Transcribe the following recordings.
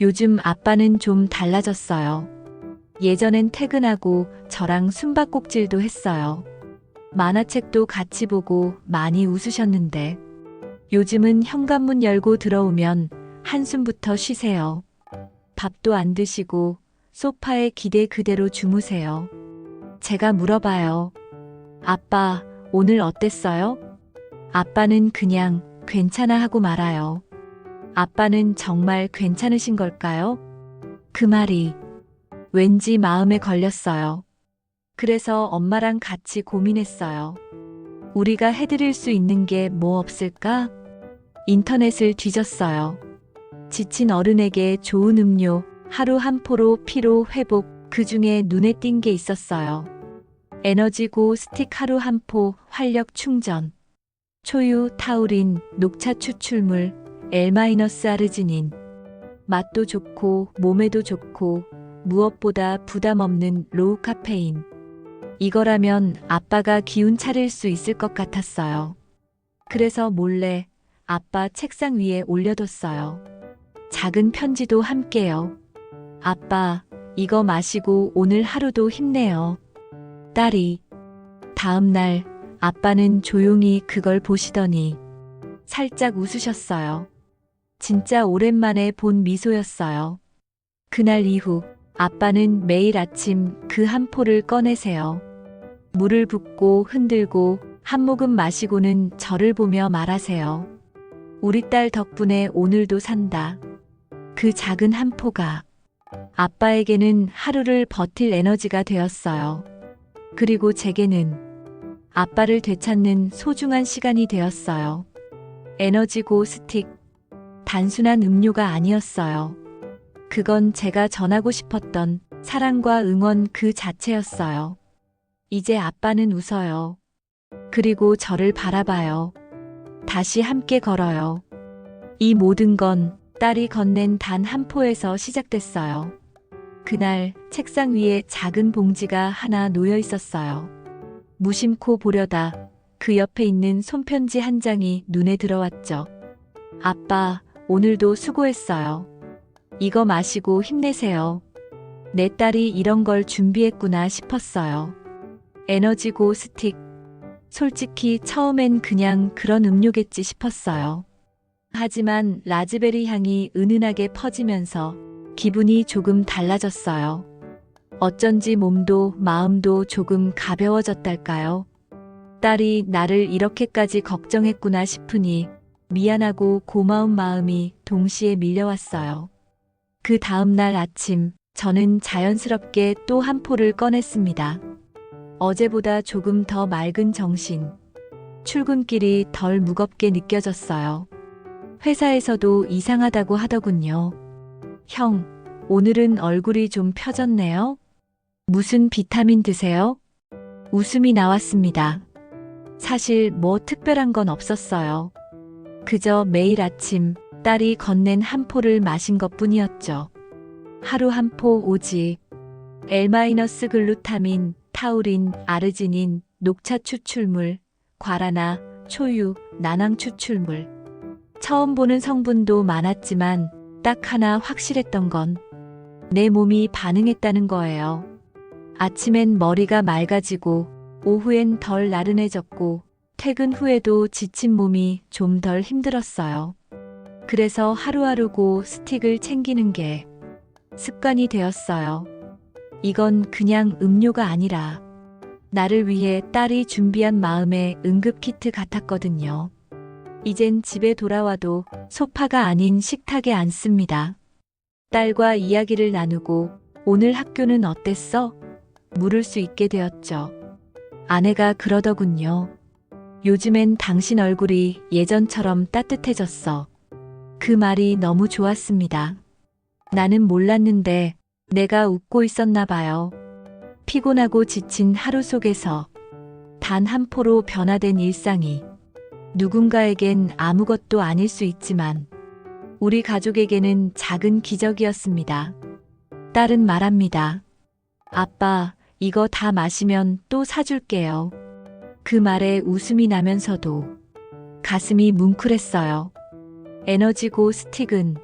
요즘 아빠는 좀 달라졌어요. 예전엔 퇴근하고 저랑 숨바꼭질도 했어요. 만화책도 같이 보고 많이 웃으셨는데 요즘은 현관문 열고 들어오면 한숨부터 쉬세요. 밥도 안 드시고 소파에 기대 그대로 주무세요. 제가 물어봐요. 아빠, 오늘 어땠어요? 아빠는 그냥 괜찮아 하고 말아요. 아빠는 정말 괜찮으신 걸까요? 그 말이 왠지 마음에 걸렸어요. 그래서 엄마랑 같이 고민했어요. 우리가 해드릴 수 있는 게 뭐 없을까? 인터넷을 뒤졌어요. 지친 어른에게 좋은 음료, 하루 한 포로 피로 회복, 그 중에 눈에 띈 게 있었어요. 에너지고 스틱 하루 한 포 활력 충전. 초유, 타우린, 녹차 추출물, L-아르지닌. 맛도 좋고 몸에도 좋고 무엇보다 부담 없는 로우 카페인. 이거라면 아빠가 기운 차릴 수 있을 것 같았어요. 그래서 몰래 아빠 책상 위에 올려뒀어요. 작은 편지도 함께요. 아빠, 이거 마시고 오늘 하루도 힘내요. 딸이. 다음 날 아빠는 조용히 그걸 보시더니 살짝 웃으셨어요. 진짜 오랜만에 본 미소였어요. 그날 이후 아빠는 매일 아침 그 한 포를 꺼내세요. 물을 붓고 흔들고 한 모금 마시고는 저를 보며 말하세요. 우리 딸 덕분에 오늘도 산다. 그 작은 한 포가 아빠에게는 하루를 버틸 에너지가 되었어요. 그리고 제게는 아빠를 되찾는 소중한 시간이 되었어요. 에너지고 스틱. 단순한 음료가 아니었어요. 그건 제가 전하고 싶었던 사랑과 응원 그 자체였어요. 이제 아빠는 웃어요. 그리고 저를 바라봐요. 다시 함께 걸어요. 이 모든 건 딸이 건넨 단 한 포에서 시작됐어요. 그날 책상 위에 작은 봉지가 하나 놓여 있었어요. 무심코 보려다 그 옆에 있는 손편지 한 장이 눈에 들어왔죠. 아빠, 오늘도 수고했어요. 이거 마시고 힘내세요. 내 딸이 이런 걸 준비했구나 싶었어요. 에너지고 스틱. 솔직히 처음엔 그냥 그런 음료겠지 싶었어요. 하지만 라즈베리 향이 은은하게 퍼지면서 기분이 조금 달라졌어요. 어쩐지 몸도 마음도 조금 가벼워졌달까요? 딸이 나를 이렇게까지 걱정했구나 싶으니 미안하고 고마운 마음이 동시에 밀려왔어요. 그 다음 날 아침, 저는 자연스럽게 또 한 포를 꺼냈습니다. 어제보다 조금 더 맑은 정신. 출근길이 덜 무겁게 느껴졌어요. 회사에서도 이상하다고 하더군요. 형, 오늘은 얼굴이 좀 펴졌네요? 무슨 비타민 드세요? 웃음이 나왔습니다. 사실 뭐 특별한 건 없었어요. 그저 매일 아침 딸이 건넨 한 포를 마신 것 뿐이었죠. 하루 한 포 오직. L- 글루타민, 타우린, 아르지닌, 녹차 추출물, 과라나, 초유, 난황 추출물. 처음 보는 성분도 많았지만 딱 하나 확실했던 건 내 몸이 반응했다는 거예요. 아침엔 머리가 맑아지고 오후엔 덜 나른해졌고 퇴근 후에도 지친 몸이 좀 덜 힘들었어요. 그래서 하루하루고 스틱을 챙기는 게 습관이 되었어요. 이건 그냥 음료가 아니라 나를 위해 딸이 준비한 마음의 응급키트 같았거든요. 이젠 집에 돌아와도 소파가 아닌 식탁에 앉습니다. 딸과 이야기를 나누고 오늘 학교는 어땠어? 물을 수 있게 되었죠. 아내가 그러더군요. 요즘엔 당신 얼굴이 예전처럼 따뜻해졌어. 그 말이 너무 좋았습니다. 나는 몰랐는데 내가 웃고 있었나 봐요. 피곤하고 지친 하루 속에서 단 한 포로 변화된 일상이 누군가에겐 아무것도 아닐 수 있지만 우리 가족에게는 작은 기적이었습니다. 딸은 말합니다. 아빠, 이거 다 마시면 또 사줄게요. 그 말에 웃음이 나면서도 가슴이 뭉클했어요. 에너지고 스틱은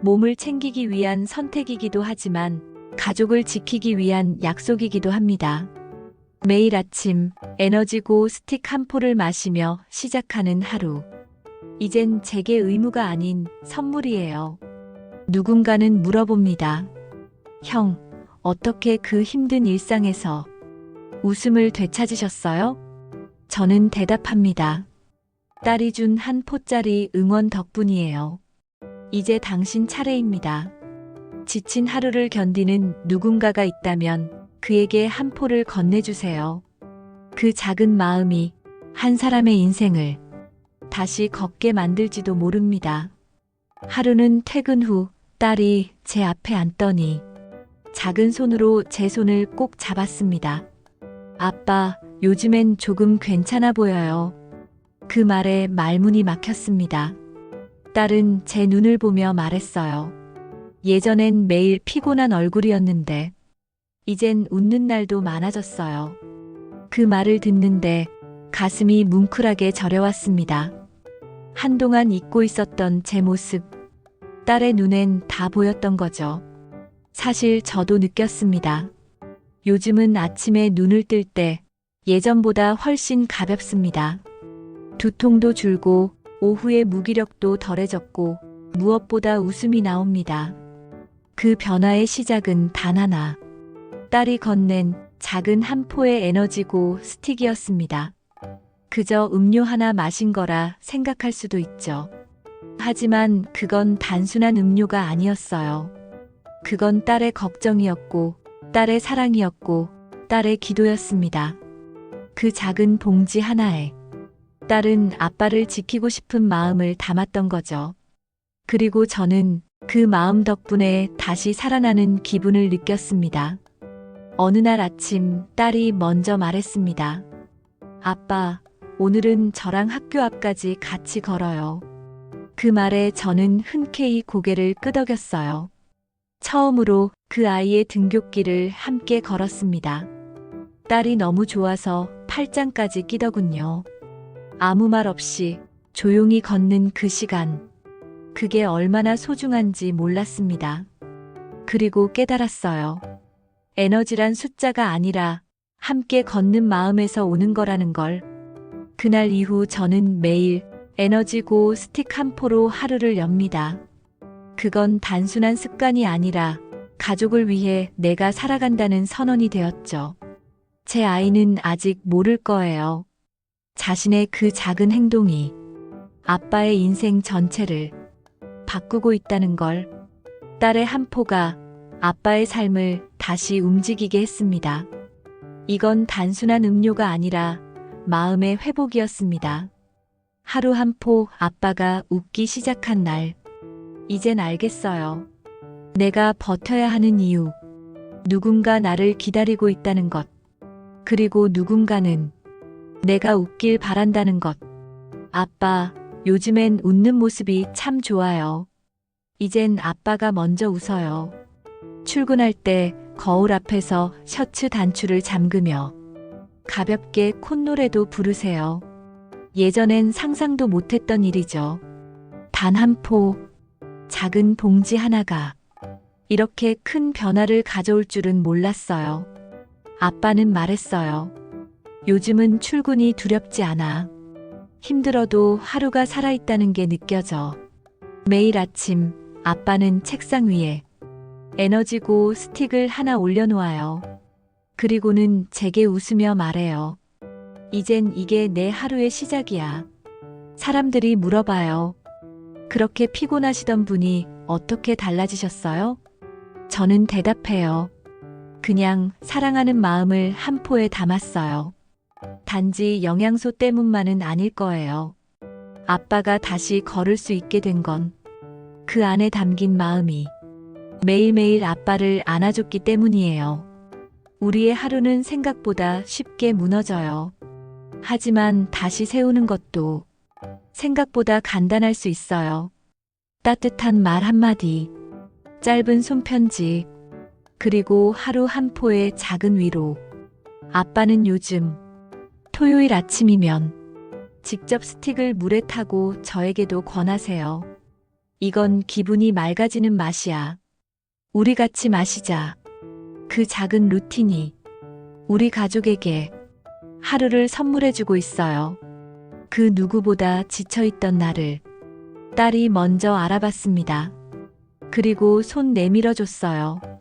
몸을 챙기기 위한 선택이기도 하지만 가족을 지키기 위한 약속이기도 합니다. 매일 아침 에너지고 스틱 한 포를 마시며 시작하는 하루. 이젠 제게 의무가 아닌 선물이에요. 누군가는 물어봅니다. 형, 어떻게 그 힘든 일상에서 웃음을 되찾으셨어요? 저는 대답합니다. 딸이 준 한 포짜리 응원 덕분이에요. 이제 당신 차례입니다. 지친 하루를 견디는 누군가가 있다면 그에게 한 포를 건네주세요. 그 작은 마음이 한 사람의 인생을 다시 걷게 만들지도 모릅니다. 하루는 퇴근 후 딸이 제 앞에 앉더니 작은 손으로 제 손을 꼭 잡았습니다. 아빠, 요즘엔 조금 괜찮아 보여요. 그 말에 말문이 막혔습니다. 딸은 제 눈을 보며 말했어요. 예전엔 매일 피곤한 얼굴이었는데, 이젠 웃는 날도 많아졌어요. 그 말을 듣는데 가슴이 뭉클하게 저려왔습니다. 한동안 잊고 있었던 제 모습, 딸의 눈엔 다 보였던 거죠. 사실 저도 느꼈습니다. 요즘은 아침에 눈을 뜰 때 예전보다 훨씬 가볍습니다. 두통도 줄고 오후에 무기력도 덜해졌고 무엇보다 웃음이 나옵니다. 그 변화의 시작은 단 하나. 딸이 건넨 작은 한 포의 에너지고 스틱이었습니다. 그저 음료 하나 마신 거라 생각할 수도 있죠. 하지만 그건 단순한 음료가 아니었어요. 그건 딸의 걱정이었고, 딸의 사랑이었고, 딸의 기도였습니다. 그 작은 봉지 하나에 딸은 아빠를 지키고 싶은 마음을 담았던 거죠. 그리고 저는 그 마음 덕분에 다시 살아나는 기분을 느꼈습니다. 어느 날 아침 딸이 먼저 말했습니다. 아빠, 오늘은 저랑 학교 앞까지 같이 걸어요. 그 말에 저는 흔쾌히 고개를 끄덕였어요. 처음으로 그 아이의 등굣길을 함께 걸었습니다. 딸이 너무 좋아서 팔짱까지 끼더군요. 아무 말 없이 조용히 걷는 그 시간. 그게 얼마나 소중한지 몰랐습니다. 그리고 깨달았어요. 에너지란 숫자가 아니라 함께 걷는 마음에서 오는 거라는 걸. 그날 이후 저는 매일 에너지고 스틱 한 포로 하루를 엽니다. 그건 단순한 습관이 아니라 가족을 위해 내가 살아간다는 선언이 되었죠. 제 아이는 아직 모를 거예요. 자신의 그 작은 행동이 아빠의 인생 전체를 바꾸고 있다는 걸 딸의 한 포가 아빠의 삶을 다시 움직이게 했습니다. 이건 단순한 음료가 아니라 마음의 회복이었습니다. 하루 한 포 아빠가 웃기 시작한 날. 이젠 알겠어요. 내가 버텨야 하는 이유. 누군가 나를 기다리고 있다는 것. 그리고 누군가는 내가 웃길 바란다는 것. 아빠, 요즘엔 웃는 모습이 참 좋아요. 이젠 아빠가 먼저 웃어요. 출근할 때 거울 앞에서 셔츠 단추를 잠그며 가볍게 콧노래도 부르세요. 예전엔 상상도 못했던 일이죠. 단 한 포, 작은 봉지 하나가 이렇게 큰 변화를 가져올 줄은 몰랐어요. 아빠는 말했어요. 요즘은 출근이 두렵지 않아. 힘들어도 하루가 살아있다는 게 느껴져. 매일 아침 아빠는 책상 위에 에너지고 스틱을 하나 올려놓아요. 그리고는 제게 웃으며 말해요. 이젠 이게 내 하루의 시작이야. 사람들이 물어봐요. 그렇게 피곤하시던 분이 어떻게 달라지셨어요? 저는 대답해요. 그냥 사랑하는 마음을 한 포에 담았어요. 단지 영양소 때문만은 아닐 거예요. 아빠가 다시 걸을 수 있게 된 건 그 안에 담긴 마음이 매일매일 아빠를 안아줬기 때문이에요. 우리의 하루는 생각보다 쉽게 무너져요. 하지만 다시 세우는 것도 생각보다 간단할 수 있어요. 따뜻한 말 한마디, 짧은 손편지, 그리고 하루 한 포의 작은 위로. 아빠는 요즘 토요일 아침이면 직접 스틱을 물에 타고 저에게도 권하세요. 이건 기분이 맑아지는 맛이야. 우리 같이 마시자. 그 작은 루틴이 우리 가족에게 하루를 선물해주고 있어요. 그 누구보다 지쳐있던 나를 딸이 먼저 알아봤습니다. 그리고 손 내밀어줬어요.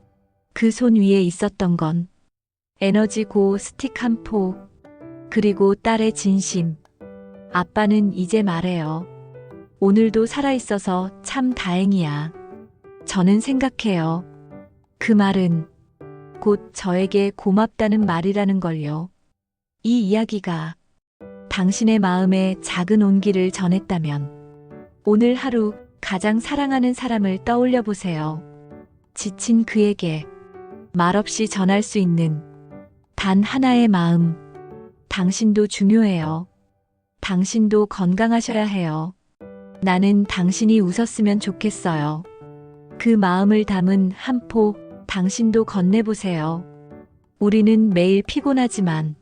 그 손 위에 있었던 건 에너지 고 스틱 한 포, 그리고 딸의 진심. 아빠는 이제 말해요. 오늘도 살아있어서 참 다행이야. 저는 생각해요. 그 말은 곧 저에게 고맙다는 말이라는 걸요. 이 이야기가 당신의 마음에 작은 온기를 전했다면 오늘 하루 가장 사랑하는 사람을 떠올려 보세요. 지친 그에게 말없이 전할 수 있는 단 하나의 마음. 당신도 중요해요. 당신도 건강하셔야 해요. 나는 당신이 웃었으면 좋겠어요. 그 마음을 담은 한 포 당신도 건네보세요. 우리는 매일 피곤하지만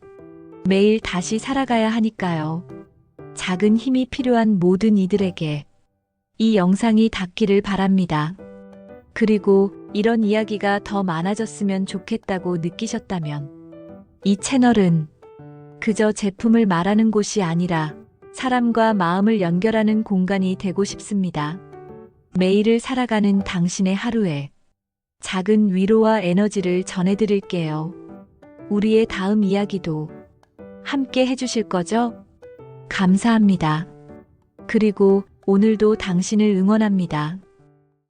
매일 다시 살아가야 하니까요. 작은 힘이 필요한 모든 이들에게 이 영상이 닿기를 바랍니다. 그리고 이런 이야기가 더 많아졌으면 좋겠다고 느끼셨다면 이 채널은 그저 제품을 말하는 곳이 아니라 사람과 마음을 연결하는 공간이 되고 싶습니다. 매일을 살아가는 당신의 하루에 작은 위로와 에너지를 전해드릴게요. 우리의 다음 이야기도 함께 해주실 거죠? 감사합니다. 그리고 오늘도 당신을 응원합니다.